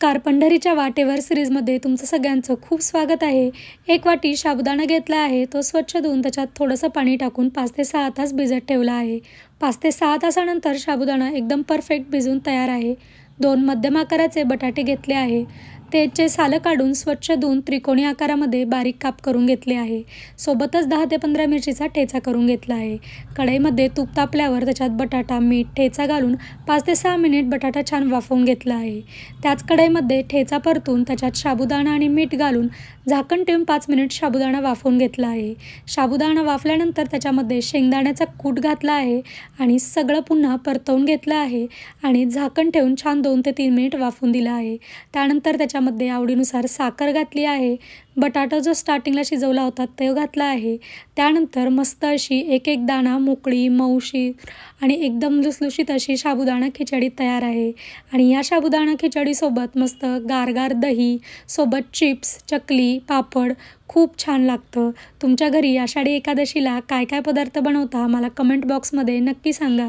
नमस्कार. पंढरीच्या वाटेवर सिरीजमध्ये तुमचं सगळ्यांचं खूप स्वागत आहे. एक वाटी साबुदाणा घेतला आहे. तो स्वच्छ धुवून त्याच्यात थोडंसं पाणी टाकून पाच ते सहा तास भिजत ठेवला आहे. पाच ते सहा तासानंतर साबुदाणा एकदम परफेक्ट भिजून तयार आहे. दोन मध्यम आकाराचे बटाटे घेतले आहे. त्याचे सालं काढून स्वच्छ धुवून त्रिकोणी आकारामध्ये बारीक काप करून घेतले आहे. सोबतच दहा ते पंधरा मिरचीचा ठेचा करून घेतला आहे. कढईमध्ये तूप तापल्यावर त्याच्यात बटाटा मीठ ठेचा घालून पाच ते सहा मिनिट बटाटा छान वाफवून घेतला आहे. त्याच कढईमध्ये ठेचा परतून त्याच्यात साबुदाणा आणि मीठ घालून झाकण ठेवून पाच मिनिट साबुदाणा वाफवून घेतला आहे. साबुदाणा वाफल्यानंतर त्याच्यामध्ये शेंगदाण्याचा कूट घातला आहे आणि सगळं पुन्हा परतवून घेतलं आहे आणि झाकण ठेवून छान दोन ते तीन मिनिट वाफून दिलं आहे. त्यानंतर त्याच्यामध्ये आवडीनुसार साखर घातली आहे. बटाटा जो स्टार्टिंगला शिजवला होता तो घातला आहे. त्यानंतर मस्त अशी एक एक दाणा मोकळी मऊशीर आणि एकदम लुसलुशीत अशी साबुदाणा खिचडी तयार आहे. आणि या साबुदाणा खिचडीसोबत मस्त गारगार दही सोबत चिप्स चकली पापड खूप छान लागतं. तुमच्या घरी आषाढी एकादशीला काय काय पदार्थ बनवता मला कमेंट बॉक्समध्ये नक्की सांगा.